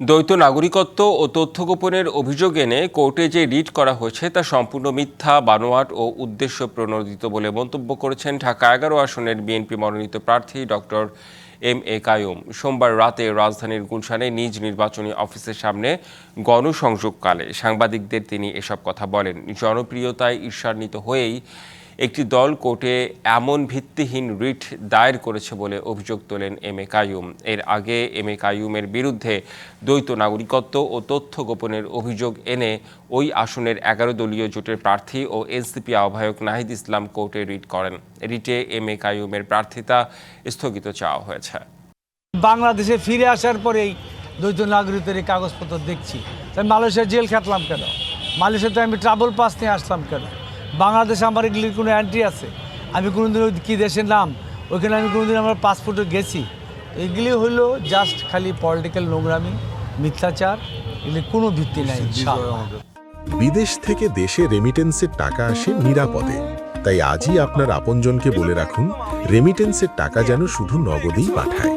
দ্বৈত নাগরিকত্ব ও তথ্য গোপনের অভিযোগ এনে কোর্টে যে রিট করা হয়েছে তা সম্পূর্ণ মিথ্যা, বানোয়াট ও উদ্দেশ্য প্রণোদিত বলে মন্তব্য করেছেন ঢাকা এগারো আসনের বিএনপি মনোনীত প্রার্থী ডক্টর এম. এ. কায়ুম। সোমবার রাতে রাজধানীর গুলশানে নিজ নির্বাচনী অফিসের সামনে গণসংযোগকালে সাংবাদিকদের তিনি এসব কথা বলেন। জনপ্রিয়তায় ঈর্ষান্বিত হয়েই একটি দল কোর্টে এমন ভিত্তিহীন রিট দায়ের করেছে বলে অভিযোগ তোলেন এম এ কাইয়ুম এর আগে এম এ কাইয়ুমের বিরুদ্ধে দ্বৈত নাগরিকত্ব ও তথ্য গোপনের অভিযোগ এনে ওই আসনের এগারো দলীয় জোটের প্রার্থী ও এনসিপি আহ্বায়ক নাহিদ ইসলাম কোর্টে রিট করেন। রিটে এম এ কাইয়ুমের প্রার্থিতা স্থগিত চাওয়া হয়েছে। বাংলাদেশে ফিরে আসার পরেই দ্বৈত নাগরিকদের এই কাগজপত্র দেখছি। তাই মালয়েশিয়া জেল খাটলাম কেন? মালয়েশিয়াতে আমি ট্রাভেল পাস নিয়ে আসলাম কেন? বাংলাদেশে আমার এগুলির কোনো এন্ট্রি আছে। আমি কোনোদিন ওই কী দেশের নাম ওইখানে আমি কোনোদিন আমার পাসপোর্টে গেছি। এগুলি হলো জাস্ট খালি পলিটিক্যাল নোংরামি মিথ্যাচার এগুলি কোনো ভিত্তি নাই বিদেশ থেকে দেশে রেমিটেন্সের টাকা আসে নিরাপদে। তাই আজই আপনার আপনজনকে বলে রাখুন রেমিটেন্সের টাকা যেন শুধু নগদেই পাঠায়।